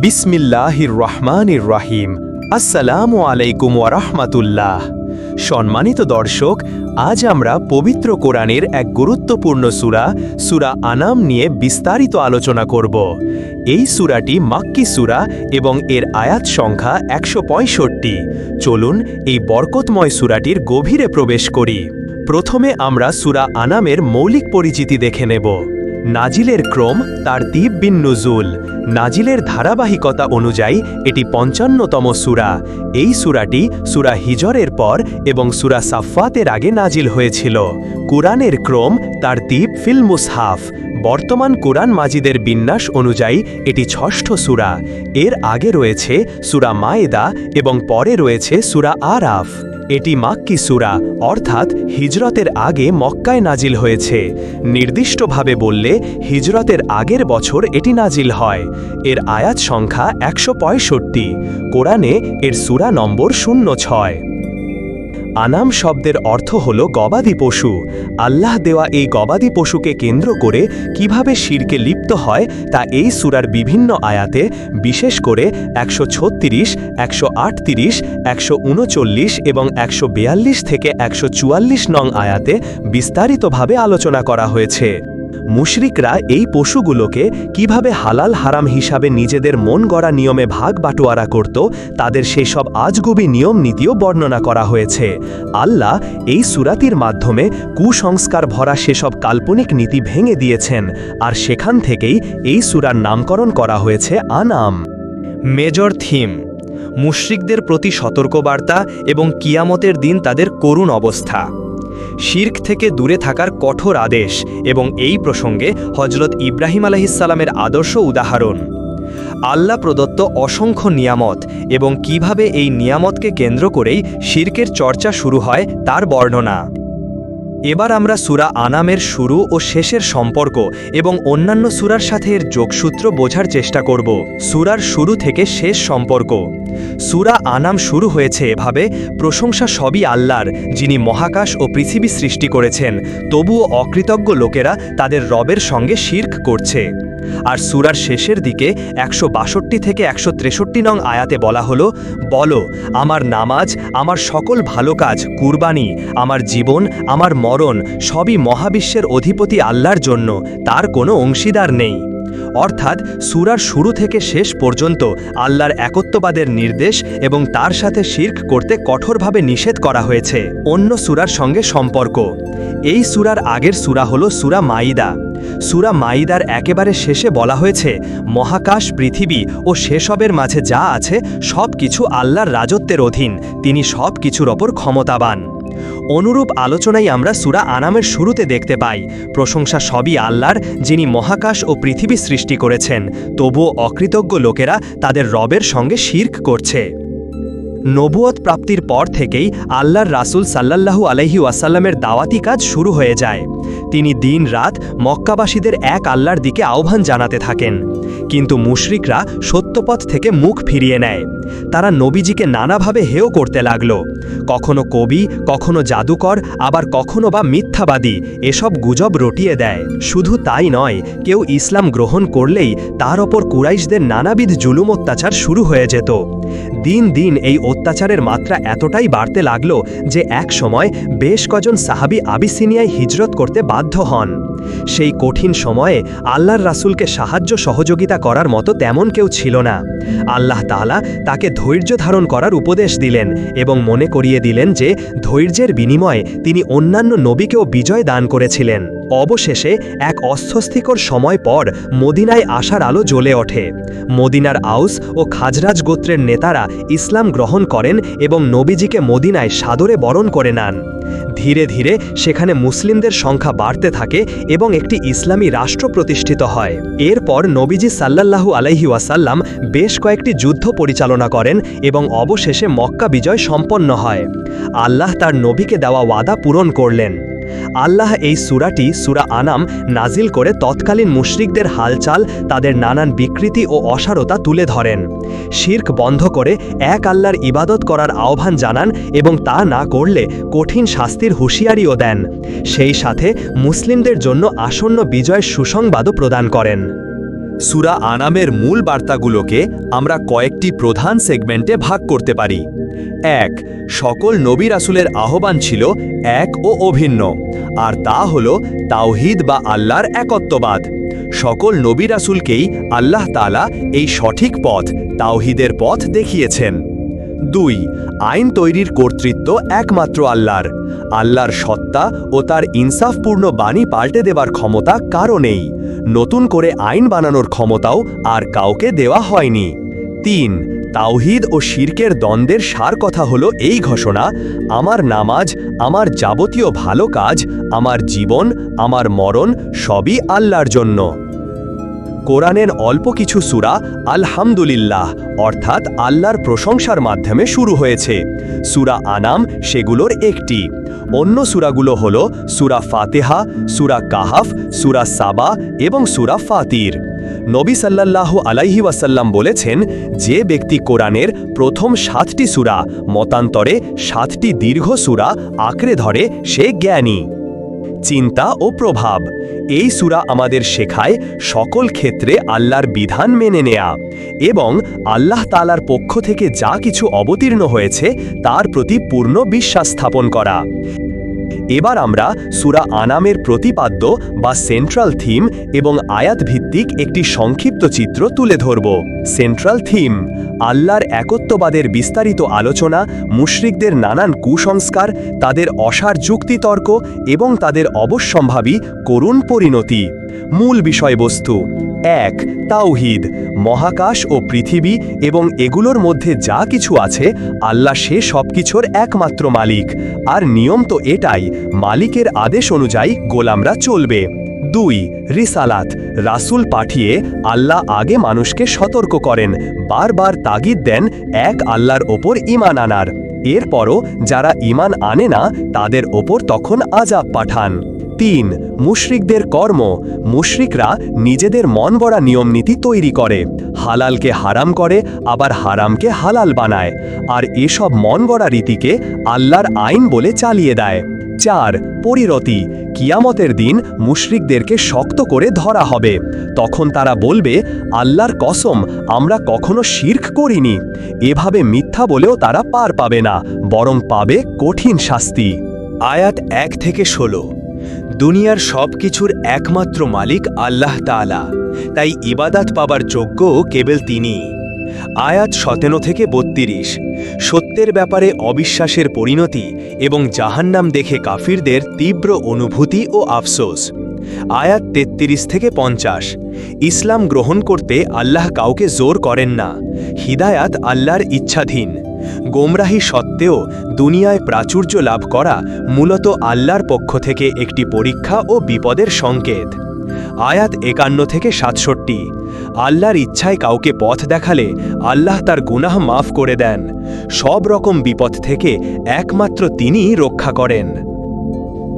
বিসমিল্লাহির রহমানির রাহিম আসসালামু আলাইকুম সম্মানিত দর্শক, আজ আমরা পবিত্র কোরআনের এক গুরুত্বপূর্ণ সূরা, সুরা আনাম নিয়ে বিস্তারিত আলোচনা করব। এই সূরাটি মাক্কি সূরা এবং এর আয়াত সংখ্যা একশো পঁয়ষট্টি। চলুন এই বরকতময় সূরাটির গভীরে প্রবেশ করি। প্রথমে আমরা সুরা আনামের মৌলিক পরিচিতি দেখে নেব। নাজিলের ক্রম, তার দ্বীপ বিন নুজুল। নাজিলের ধারাবাহিকতা অনুযায়ী এটি পঞ্চান্নতম সুরা। এই সুরাটি সুরা হিজরের পর এবং সুরা সাফাতের আগে নাজিল হয়েছিল। কুরআনের ক্রম, তার দ্বীপ ফিল মুসহাফ। বর্তমান কোরআন মাজিদের বিন্যাস অনুযায়ী এটি ষষ্ঠ সুরা। এর আগে রয়েছে সুরা মায়েদা এবং পরে রয়েছে সূরা আরাফ। এটি মাক্কি সুরা, অর্থাৎ হিজরতের আগে মক্কায় নাজিল হয়েছে। নির্দিষ্টভাবে বললে, হিজরতের আগের বছর এটি নাজিল হয়। এর আয়াত সংখ্যা একশো পঁয়ষট্টি। কোরআনে এর সুরা নম্বর শূন্য ছয়। আনাম শব্দের অর্থ হল গবাদি পশু। আল্লাহ দেওয়া এই গবাদি পশুকে কেন্দ্র করে কীভাবে শিরকে লিপ্ত হয় তা এই সুরার বিভিন্ন আয়াতে, বিশেষ করে একশো ছত্রিশ, একশো আটত্রিশ, একশো উনচল্লিশ এবং একশো বেয়াল্লিশ থেকে একশো চুয়াল্লিশ নং আয়াতে বিস্তারিতভাবে আলোচনা করা হয়েছে। মুশরিকরা এই পশুগুলোকে কীভাবে হালাল হারাম হিসাবে নিজেদের মন গড়া নিয়মে ভাগ বাটোয়ারা করত, তাদের সেসব আজগুবি নিয়ম নীতিও বর্ণনা করা হয়েছে। আল্লাহ এই সুরাতির মাধ্যমে কুসংস্কার ভরা সেসব কাল্পনিক নীতি ভেঙে দিয়েছেন, আর সেখান থেকেই এই সুরার নামকরণ করা হয়েছে আনাম। মেজর থিম, মুশরিকদের প্রতি সতর্কবার্তা এবং কিয়ামতের দিন তাদের করুণ অবস্থা। শির্ক থেকে দূরে থাকার কঠোর আদেশ এবং এই প্রসঙ্গে হজরত ইব্রাহিম আলহিসাল্লামের আদর্শ উদাহরণ। আল্লাহ প্রদত্ত অসংখ্য নিয়ামত এবং কীভাবে এই নিয়ামতকে কেন্দ্র করেই শির্কের চর্চা শুরু হয় তার বর্ণনা। এবার আমরা সুরা আনামের শুরু ও শেষের সম্পর্ক এবং অন্যান্য সুরার সাথে এর যোগসূত্র বোঝার চেষ্টা করব। সুরার শুরু থেকে শেষ সম্পর্ক। সুরা আনাম শুরু হয়েছে এভাবে, প্রশংসা সবই আল্লাহর, যিনি মহাকাশ ও পৃথিবী সৃষ্টি করেছেন। তবুও অকৃতজ্ঞ লোকেরা তাদের রবের সঙ্গে শির্ক করছে। আর সুরার শেষের দিকে একশো বাষট্টি থেকে একশো তেষট্টি নং আয়াতে বলা হলো, বলো, আমার নামাজ, আমার সকল ভালো কাজ, কুরবানি, আমার জীবন, আমার মরণ, সবই মহাবিশ্বের অধিপতি আল্লাহর জন্য, তার কোনো অংশীদার নেই। অর্থাৎ সুরার শুরু থেকে শেষ পর্যন্ত আল্লাহর একত্ববাদের নির্দেশ এবং তার সাথে শির্ক করতে কঠোরভাবে নিষেধ করা হয়েছে। অন্য সুরার সঙ্গে সম্পর্ক। এই সুরার আগের সুরা হল সুরা মাইদা সুরা মাইদার একেবারে শেষে বলা হয়েছে, মহাকাশ, পৃথিবী ও সেসবের মাঝে যা আছে সব কিছু আল্লাহর রাজত্বের অধীন। তিনি সব কিছুর ওপর ক্ষমতাবান। অনুরূপ আলোচনাই আমরা সুরা আনামের শুরুতে দেখতে পাই। প্রশংসা সবই আল্লাহর, যিনি মহাকাশ ও পৃথিবী সৃষ্টি করেছেন। তবুও অকৃতজ্ঞ লোকেরা তাদের রবের সঙ্গে শির্ক করছে। নবুয়ত প্রাপ্তির পর থেকেই আল্লাহর রাসুল সাল্লাল্লাহু আলহি ওয়াসাল্লামের দাওয়াতি কাজ শুরু হয়ে যায়। তিনি দিন রাত মক্কাবাসীদের এক আল্লাহর দিকে আহ্বান জানাতে থাকেন। কিন্তু মুশরিকরা সত্যপথ থেকে মুখ ফিরিয়ে নেয়। তারা নবীজিকে নানাভাবে হেয় করতে লাগল। কখনো কবি, কখনো জাদুকর, আবার কখনো বা মিথ্যাবাদী এসব গুজব রটিয়ে দেয়। শুধু তাই নয়, কেউ ইসলাম গ্রহণ করলেই তার ওপর কুরাইশদের নানাবিধ জুলুম অত্যাচার শুরু হয়ে যেত। দিন দিন এই অত্যাচারের মাত্রা এতটাই বাড়তে লাগল যে এক সময় বেশ কজন সাহাবি আবিসিনিয়ায় হিজরত করতে বাধ্য হন। সেই কঠিন সময়ে আল্লাহর রাসূলকে সাহায্য সহযোগিতা করার মতো তেমন কেউ ছিল না। আল্লাহ তাআলা তাকে ধৈর্য ধারণ করার উপদেশ দিলেন এবং মনে করিয়ে দিলেন যে ধৈর্যের বিনিময়ে তিনি অন্যান্য নবীকেও বিজয় দান করেছিলেন। অবশেষে এক অস্বস্তিকর সময় পর মদিনায় আসার আলো জ্বলে ওঠে। মদিনার আউস ও খাজরাজ গোত্রের নেতারা ইসলাম গ্রহণ করেন এবং নবীজিকে মদিনায় সাদরে বরণ করে নেন। ধীরে ধীরে সেখানে মুসলিমদের সংখ্যা বাড়তে থাকে এবং একটি ইসলামী রাষ্ট্র প্রতিষ্ঠিত হয়। এরপর নবীজি সাল্লাল্লাহু আলাইহি ওয়াসাল্লাম বেশ কয়েকটি যুদ্ধ পরিচালনা করেন এবং অবশেষে মক্কা বিজয় সম্পন্ন হয়। আল্লাহ তার নবীকে দেওয়া ওয়াদা পূরণ করলেন। আল্লাহ এই সুরাটি, সুরা আনাম নাজিল করে তৎকালীন মুশরিকদের হালচাল, তাদের নানান বিকৃতি ও অসারতা তুলে ধরেন। শির্ক বন্ধ করে এক আল্লাহর ইবাদত করার আহ্বান জানান এবং তা না করলে কঠিন শাস্তির হুঁশিয়ারিও দেন। সেই সাথে মুসলিমদের জন্য আসন্ন বিজয়ের সুসংবাদও প্রদান করেন। সুরা আনামের মূল বার্তাগুলোকে আমরা কয়েকটি প্রধান সেগমেন্টে ভাগ করতে পারি। এক, সকল নবী রাসুলের আহ্বান ছিল এক ও অভিন্ন। আর তা হল তাওহিদ বা আল্লাহর একত্ববাদ। সকল নবী রাসুলকেই আল্লাহ তালা এই সঠিক পথ, তাওহিদের পথ দেখিয়েছেন। দুই, আইন তৈরির কর্তৃত্ব একমাত্র আল্লাহর। আল্লাহর সত্তা ও তার ইনসাফপূর্ণ বাণী পাল্টে দেবার ক্ষমতা কারও নেই। নতুন করে আইন বানানোর ক্ষমতাও আর কাউকে দেওয়া হয়নি। তিন, তাওহিদ ও শির্কের দ্বন্দ্বের সার কথা হলো এই ঘোষণা, আমার নামাজ, আমার যাবতীয় ভালো কাজ, আমার জীবন, আমার মরণ সবই আল্লাহর জন্য। কোরআনের অল্প কিছু সুরা আলহামদুলিল্লাহ, অর্থাৎ আল্লাহর প্রশংসার মাধ্যমে শুরু হয়েছে। সুরা আনাম সেগুলোর একটি। অন্য সুরাগুলো হল সুরা ফাতেহা, সুরা কাহাফ, সুরা সাবা এবং সুরা ফাতির। নবী সাল্লাল্লাহু আলাইহি ওয়াসাল্লাম বলেছেন, যে ব্যক্তি কোরআনের প্রথম সাতটি সুরা, মতান্তরে সাতটি দীর্ঘ সুরা আঁকড়ে ধরে, সে জ্ঞানী। চিন্তা ও প্রভাব। এই সুরা আমাদের শেখায় সকল ক্ষেত্রে আল্লাহর বিধান মেনে নেয়া এবং আল্লাহ তালার পক্ষ থেকে যা কিছু অবতীর্ণ হয়েছে তার প্রতি পূর্ণ বিশ্বাস স্থাপন করা। এবার আমরা সুরা আনামের প্রতিপাদ্য বা সেন্ট্রাল থিম এবং আয়াত ভিত্তিক একটি সংক্ষিপ্ত চিত্র তুলে ধরব। সেন্ট্রাল থিম আল্লাহর একত্ববাদের বিস্তারিত আলোচনা, মুশরিকদের নানান কুসংস্কার, তাদের অসার যুক্তিতর্ক এবং তাদের অবশ্যম্ভাবী করুণ পরিণতি। মূল বিষয়বস্তু, এক, তাওহিদ, মহাকাশ ও পৃথিবী এবং এগুলোর মধ্যে যা কিছু আছে, আল্লাহ সে সবকিছুর একমাত্র মালিক। আর নিয়ম তো এটাই মালিকের আদেশ অনুযায়ী গোলামরা চলবে। দুই, রিসালাত। রাসুল পাঠিয়ে আল্লাহ আগে মানুষকে সতর্ক করেন, বারবার তাগিদ দেন এক আল্লাহর ওপর ইমান আনার। এরপরও যারা ইমান আনে না, তাদের ওপর তখন আজাব পাঠান। তিন, মুশরিকদের কর্ম। মুশরিকরা নিজেদের মন বড়া নিয়মনীতি তৈরি করে। হালালকে হারাম করে, আবার হারামকে হালাল বানায়। আর এসব মন গড়া রীতিকে আল্লাহর আইন বলে চালিয়ে দেয়। চার, পরিরতি। কিয়ামতের দিন মুশরিকদেরকে শক্ত করে ধরা হবে। তখন তারা বলবে, আল্লাহর কসম, আমরা কখনো শির্ক করিনি। এভাবে মিথ্যা বলেও তারা পার পাবে না, বরং পাবে কঠিন শাস্তি। আয়াত এক থেকে ষোলো। দুনিয়ার সব কিছুর একমাত্র মালিক আল্লাহ তাআলা। তাই ইবাদাত পাবার যোগ্য কেবল তিনি। আয়াত সতেরো থেকে বত্রিশ। সত্যের ব্যাপারে অবিশ্বাসের পরিণতি এবং জাহান্নাম দেখে কাফিরদের তীব্র অনুভূতি ও আফসোস। আয়াত তেত্রিশ থেকে পঞ্চাশ। ইসলাম গ্রহণ করতে আল্লাহ কাউকে জোর করেন না। হিদায়াত আল্লাহর ইচ্ছাধীন। গোমরাহি সত্ত্বেও দুনিয়ায় প্রাচুর্য লাভ করা মূলত আল্লাহর পক্ষ থেকে একটি পরীক্ষা ও বিপদের সংকেত। আয়াত একান্ন থেকে সাতষট্টি। আল্লাহর ইচ্ছায় কাউকে পথ দেখালে আল্লাহ তার গুনাহ মাফ করে দেন। সব রকম বিপদ থেকে একমাত্র তিনিই রক্ষা করেন।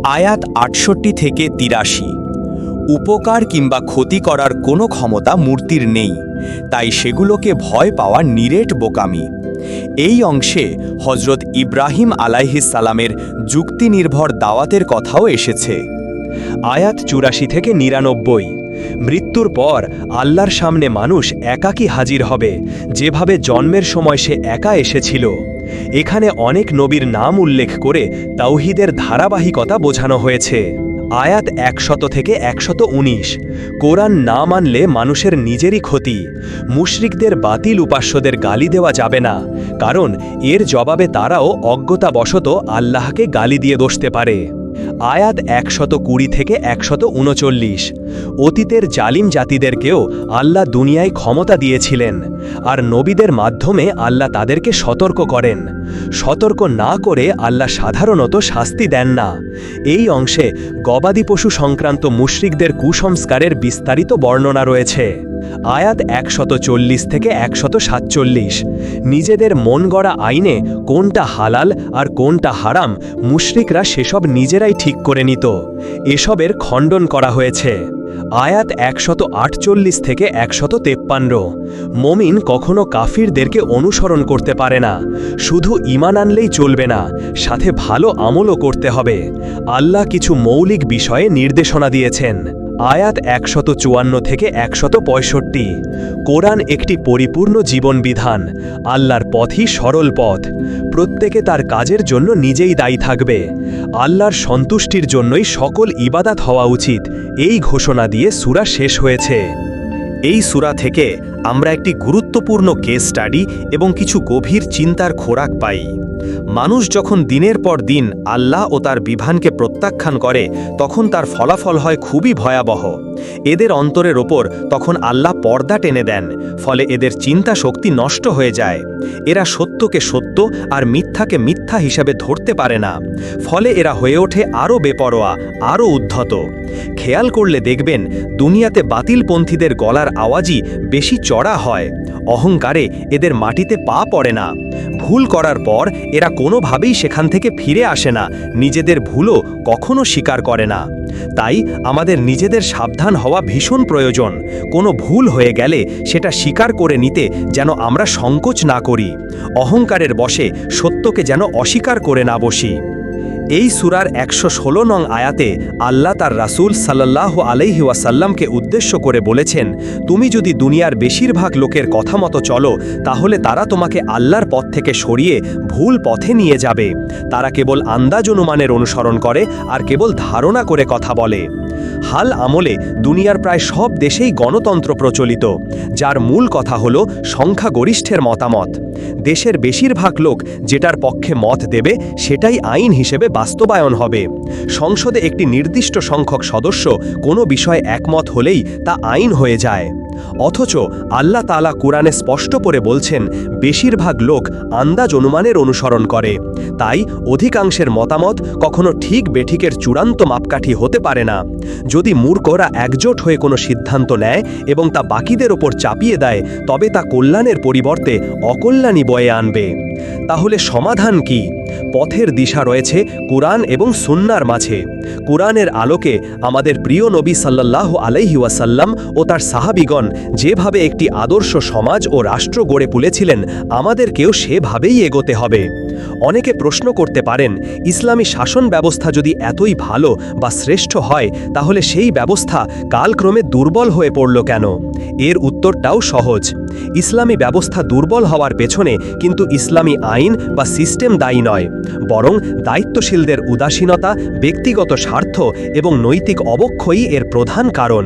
আয়াত আটষট্টি থেকে তিরাশি। উপকার কিংবা ক্ষতি করার কোনো ক্ষমতা মূর্তির নেই, তাই সেগুলোকে ভয় পাওয়া নিরেট বোকামি। এই অংশে হজরত ইব্রাহিম আলাইহিস সালামের যুক্তিনির্ভর দাওয়াতের কথাও এসেছে। আয়াত চুরাশি থেকে নিরানব্বই। মৃত্যুর পর আল্লাহর সামনে মানুষ একাকী হাজির হবে, যেভাবে জন্মের সময় সে একা এসেছিল। এখানে অনেক নবীর নাম উল্লেখ করে তাওহিদের ধারাবাহিকতা বোঝানো হয়েছে। আয়াত একশত থেকে একশত উনিশ। কোরআন না মানলে মানুষের নিজেরই ক্ষতি। মুশরিকদের বাতিল উপাস্যদের গালি দেওয়া যাবে না, কারণ এর জবাবে তারাও অজ্ঞতাবশত আল্লাহকে গালি দিয়ে বসতে পারে। আয়াত একশত কুড়ি থেকে একশত উনচল্লিশ। অতীতের জালিম জাতিদেরকেও আল্লাহ দুনিয়ায় ক্ষমতা দিয়েছিলেন, আর নবীদের মাধ্যমে আল্লাহ তাদেরকে সতর্ক করেন। সতর্ক না করে আল্লাহ সাধারণত শাস্তি দেন না। এই অংশে গবাদি পশু সংক্রান্ত মুশরিকদের কুসংস্কারের বিস্তারিত বর্ণনা রয়েছে। আয়াত একশত চল্লিশ থেকে একশত সাতচল্লিশ। নিজেদের মন গড়া আইনে কোনটা হালাল আর কোনটা হারাম মুশরিকরা সেসব নিজেরাই ঠিক করে নিত। এসবের খণ্ডন করা হয়েছে। আয়াত একশত আটচল্লিশ থেকে একশত তেপ্পান্ন। মমিন কখনো কাফিরদেরকে অনুসরণ করতে পারে না। শুধু ইমান আনলেই চলবে না, সাথে ভালো আমলও করতে হবে। আল্লাহ কিছু মৌলিক বিষয়ে নির্দেশনা দিয়েছেন। আয়াত একশত চুয়ান্ন থেকে একশত পঁয়ষট্টি। কোরআন একটি পরিপূর্ণ জীবন বিধান আল্লাহর পথই সরল পথ। প্রত্যেকে তার কাজের জন্য নিজেই দায়ী থাকবে। আল্লাহর সন্তুষ্টির জন্যই সকল ইবাদাত হওয়া উচিত, এই ঘোষণা দিয়ে সুরা শেষ হয়েছে। এই সুরা থেকে আমরা একটি গুরুত্বপূর্ণ কেস স্টাডি এবং কিছু গভীর চিন্তার খোরাক পাই। মানুষ যখন দিনের পর দিন আল্লাহ ও তার বিধানকে প্রত্যাখ্যান করে, তখন তার ফলাফল হয় খুবই ভয়াবহ। এদের অন্তরের ওপর তখন আল্লাহ পর্দা টেনে দেন, ফলে এদের চিন্তা শক্তি নষ্ট হয়ে যায়। এরা সত্যকে সত্য আর মিথ্যাকে মিথ্যা হিসাবে ধরতে পারে না, ফলে এরা হয়ে ওঠে আরও বেপরোয়া, আরও উদ্ধত। খেয়াল করলে দেখবেন, দুনিয়াতে বাতিলপন্থীদের গলার আওয়াজই বেশি চড়া হয়। অহংকারে এদের মাটিতে পা পড়ে না। ভুল করার পর এরা কোনোভাবেই সেখান থেকে ফিরে আসে না। নিজেদের ভুলও কখনো স্বীকার করে না। তাই আমাদের নিজেদের সাবধান হওয়া ভীষণ প্রয়োজন। কোনো ভুল হয়ে গেলে সেটা স্বীকার করে নিতে যেন আমরা সংকোচ না করি। অহংকারের বশে সত্যকে যেন অস্বীকার করে না বসি। এই সুরার একশো ষোলো নং আয়াতে আল্লাহ তার রাসূল সাল্লাহ আলাইহি ওয়াসাল্লামকে উদ্দেশ্য করে বলেছেন, তুমি যদি দুনিয়ার বেশিরভাগ লোকের কথা মতো চলো, তাহলে তারা তোমাকে আল্লাহর পথ থেকে সরিয়ে ভুল পথে নিয়ে যাবে। তারা কেবল আন্দাজ অনুমানের অনুসরণ করে আর কেবল ধারণা করে কথা বলে। হাল আমলে দুনিয়ার প্রায় সব দেশেই গণতন্ত্র প্রচলিত, যার মূল কথা হল সংখ্যাগরিষ্ঠের মতামত। দেশের বেশিরভাগ লোক যেটার পক্ষে মত দেবে সেটাই আইন হিসেবে বাস্তবায়ন হবে। সংসদে একটি নির্দিষ্ট সংখ্যক সদস্য কোনো বিষয়ে একমত হলেই তা আইন হয়ে যায়। অথচ আল্লাহ তালা কোরআনে স্পষ্ট করে বলছেন, বেশিরভাগ লোক আন্দাজ অনুমানের অনুসরণ করে। তাই অধিকাংশের মতামত কখনো ঠিক বেঠিকের চূড়ান্ত মাপকাঠি হতে পারে না। যদি মূর্খরা একজোট হয়ে কোনো সিদ্ধান্ত নেয় এবং তা বাকিদের ওপর চাপিয়ে দেয়, তবে তা কল্যাণের পরিবর্তে অকল্যাণী বয়ে আনবে। তাহলে সমাধান কি? পথের দিশা রয়েছে কোরআন এবং সুন্নার মাঝে। কোরআনের আলোকে আমাদের প্রিয় নবী সাল্লাহ আলাইহি ওয়াসাল্লাম ও তার সাহাবিগণ যেভাবে একটি আদর্শ সমাজ ও রাষ্ট্র গড়ে তুলেছিলেন, আমাদেরকেও সেভাবেই এগোতে হবে। অনেকে প্রশ্ন করতে পারেন, ইসলামী শাসন ব্যবস্থা যদি এতই ভালো বা শ্রেষ্ঠ হয়, তাহলে সেই ব্যবস্থা কালক্রমে দুর্বল হয়ে পড়ল কেন? এর উত্তরটাও সহজ। ইসলামী ব্যবস্থা দুর্বল হওয়ার পেছনে কিন্তু ইসলামী আইন বা সিস্টেম দায়ী নয়। বরং দায়িত্বশীলদের উদাসীনতা, ব্যক্তিগত স্বার্থ এবং নৈতিক অবক্ষয়ই এর প্রধান কারণ।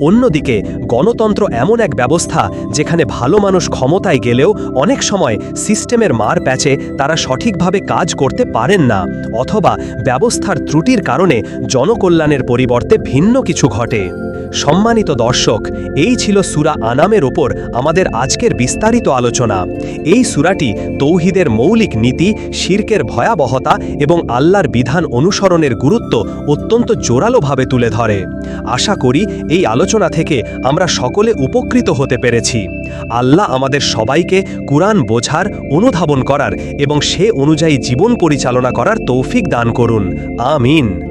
অন্যদিকে, গণতন্ত্র এমন এক ব্যবস্থা যেখানে ভালো মানুষ ক্ষমতায় গেলেও অনেক সময় সিস্টেমের মার প্যাচে তারা সঠিকভাবে কাজ করতে পারেন না, অথবা ব্যবস্থার ত্রুটির কারণে জনকল্যাণের পরিবর্তে ভিন্ন কিছু ঘটে। সম্মানিত দর্শক, এই ছিল সুরা আনামের ওপর আমাদের আজকের বিস্তারিত আলোচনা। এই সুরাটি তৌহিদের মৌলিক নীতি, শির্কের ভয়াবহতা এবং আল্লাহর বিধান অনুসরণের গুরুত্ব অত্যন্ত জোরালোভাবে তুলে ধরে। আশা করি এই আলোচনা থেকে আমরা সকলে উপকৃত হতে পেরেছি। আল্লাহ আমাদের সবাইকে কুরআন বোঝার, অনুধাবন করার এবং সে অনুযায়ী জীবন পরিচালনা করার তৌফিক দান করুন। আমিন।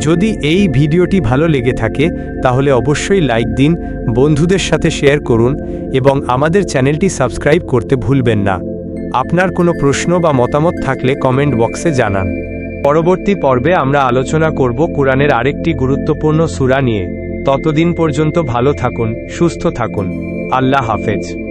যদি এই ভিডিওটি ভালো লেগে থাকে, তাহলে অবশ্যই লাইক দিন, বন্ধুদের সাথে শেয়ার করুন এবং আমাদের চ্যানেলটি সাবস্ক্রাইব করতে ভুলবেন না। আপনার কোনো প্রশ্ন বা মতামত থাকলে কমেন্ট বক্সে জানান। পরবর্তী পর্বে আমরা আলোচনা করব কোরআনের আরেকটি গুরুত্বপূর্ণ সূরা নিয়ে। ততদিন পর্যন্ত ভালো থাকুন, সুস্থ থাকুন। আল্লাহ হাফেজ।